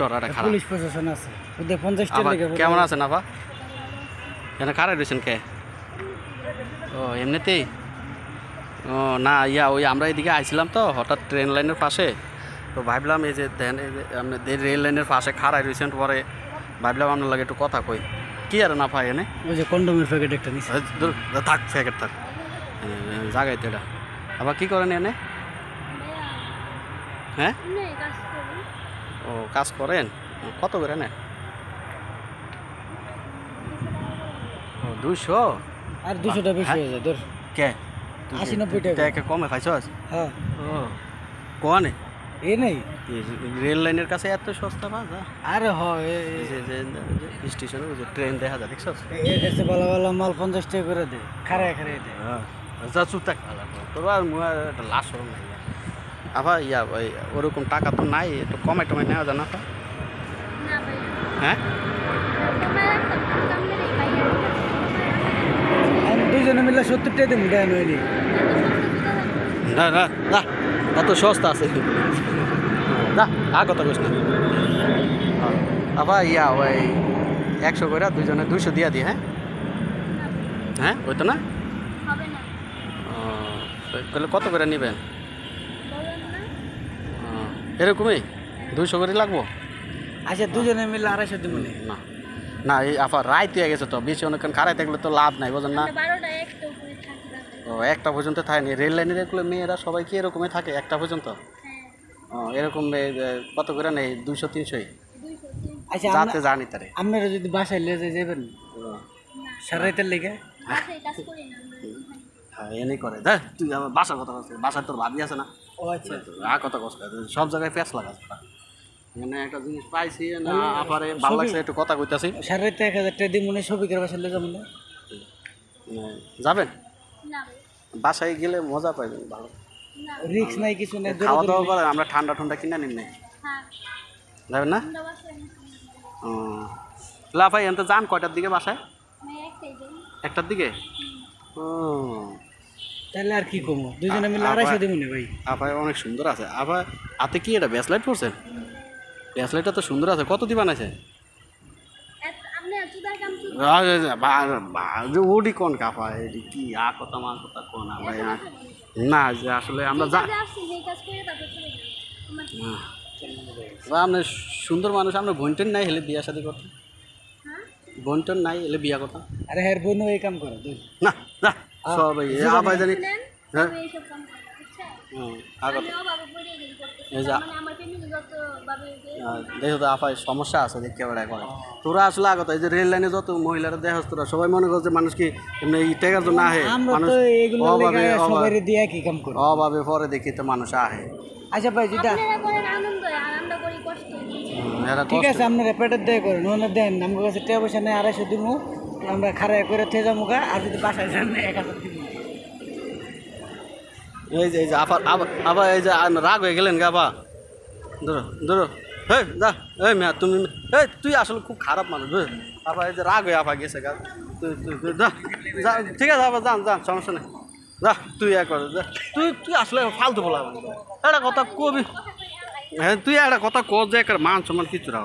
ডরাটা খারাপ। পুলিশ প্রশাসন আছে। ওদের পঞ্চাশটা কেমন আছেন আপা? এখানে খারাপ রয়েছেন কে? ও এমনিতেই? ও না ইয়া ওই আমরা এদিকে আইছিলাম তো হঠাৎ ট্রেন লাইনের পাশে। তো ভাবলাম এই যে দেন এই রেল লাইনের পাশে খাড়াই রয়েছেন পরে ভাবলাম আপনার লাগে একটু কথা কই। কি আর না পাই এনে? ওই যে কন্ডোমের প্যাকেট একটা নিছে। এই থাক প্যাকেট থাক। জাগাই তো এটা। আবার কি করেন এনে? হ্যাঁ? ও কাজ করেন? কত করে নেন? ও দুশো আর দুশোটা বেশি হয়ে। যায় ধর। কে? আশি নব্বই টাকা। কমে খাইছস? হ্যাঁ। ও। কোয়ানে এ নেই। রেল লাইনের কাছে এত সস্তা বাজা আরে হ এ যে যে স্টেশনে ওই যে ট্রেন দেখা যায় দেখছস? এর কাছে ভালো ভালো মাল পঞ্চাশ টাকা করে দে খারায় খারায় দে যা চুপ থাক তোর আর লাশ নাই। আবার ইয়া ওই ওরকম টাকা তো নাই একটু কমাই টমাই নেওয়া যায় না তো? হ্যাঁ? দুজনে মিলে সত্তর টাকা দিন দেয় নইনি না না না এত সস্তা আছে। না আর কথা কইস না। আবার ইয়া ওই একশো করে দুজনে দুইশো দিয়া দি হ্যাঁ? হ্যাঁ ওই তো না। ও, তাহলে কত করে নেবেন? এরকমই? দুইশো করে লাগবো? আচ্ছা দুজনে মিলে আড়াইশো দিব নি না। না এই আবার রায় তুই গেছে তো। বেশি অনেকক্ষণ খারাই থাকলে তো লাভ নাই বোঝেন না? থাকি ও একটা পর্যন্ত থাকেনি। রেল লাইনের এগুলো মেয়েরা সবাই কি এরকমই থাকে একটা পর্যন্ত? হ্যাঁ। ও এরকম কত করে নেই? দুইশো তিনশোই? আচ্ছা যাতে জানি তারে। আপনারা যদি বাসায় লিয়ে যাই যাবেন সারাইতের লেগে? বাসায় কাজ করি না। আমরা। হ্যাঁ এনে করে। দেখ তুই আমার বাসার কথা বলছিস বাসার তোর ভাবি আছে না? ও আচ্ছা। আর কথা কষ্ট সব জায়গায় লাগাস মানে একটা জিনিস পাইছি না আপারে ভালো লাগছে একটু কথা কইতাছি। এক হাজার টাকা মনে বাসায় লিয়ে যাবেন না? যাবেন বাসায় গেলে মজা পাইবেন ভালো। রিক্স নাই কিছু নাই খাওয়া দাওয়া করে আমরা ঠান্ডা ঠান্ডা কিনে নিন নাই। হ্যাঁ। যাবেন না? আমরা বাসায় না ও। যান কয়টার দিকে বাসায়? একটার দিকে? ও। তাহলে আর কি কমো? দুজনে মিলে আড়াইশো দিব নি ভাই। আবার অনেক সুন্দর আছে। আবার হাতে কি এটা ব্যাসলাইট পড়ছেন ব্যাসলাইটটা তো সুন্দর আছে। কত দিবান আছে ওডি কোন কাপা এডি কি আ কথা মা কথা কোন আ ভাই না। যে আসলে আমরা যা আপনি সুন্দর মানুষ আমরা বোনটেন নাই হেলে বিয়া শাদি করতে? হ্যাঁ? বোনটেন নাই হেলে বিয়া কথা আরে হ্যাঁ বোনও এই কাম করে না না। সব এই আবার জানি হ্যাঁ? মানে দেখো তো আপায় সমস্যা আছে দেখতে পারে করে তোরা আসলে আগত এই যে রেল লাইনে যত মহিলারা দেখ তোরা সবাই মনে করছে মানুষ কি এমনি এই টেকার জন্য আহে? আমরা মানুষ তো এগুলো অভাবে লেগে অভাবে সবাই দিয়ে একই কাম করি। অভাবে পরে দেখি তো মানুষ আহে। আচ্ছা ভাই যেটা আপনারা করেন আনন্দ আনন্দ করি কষ্ট। হুম, এরা ঠিক আছে আপনারা পেটের দেয় করেন ওনার দেন আমার কাছে টাকা পয়সা নেই আড়াইশো দিব আমরা খারাই করে থেকে যাব গা, আর যদি বাসায় যান, এক হাজার এই যে এই যে, আবার আবার এই যে রাগ হয়ে গেলেন গা, বা। ধরো ধরো। হেই, যা এই মেয়া, তুমি এই তুই আসলে খুব খারাপ মানুষ বুঝলি আবার এই যে রাগ হয়ে আবার গেছে গা। তুই তুই যা ঠিক আছে, আবার যান যান, সমস্যা নেই। যা, তুই এক যা। তুই তুই আসলে ফালতু বলা একটা কথা কবি হ্যাঁ তুই একটা কথা কর যে একটা মান সম্মান কিছু রাখ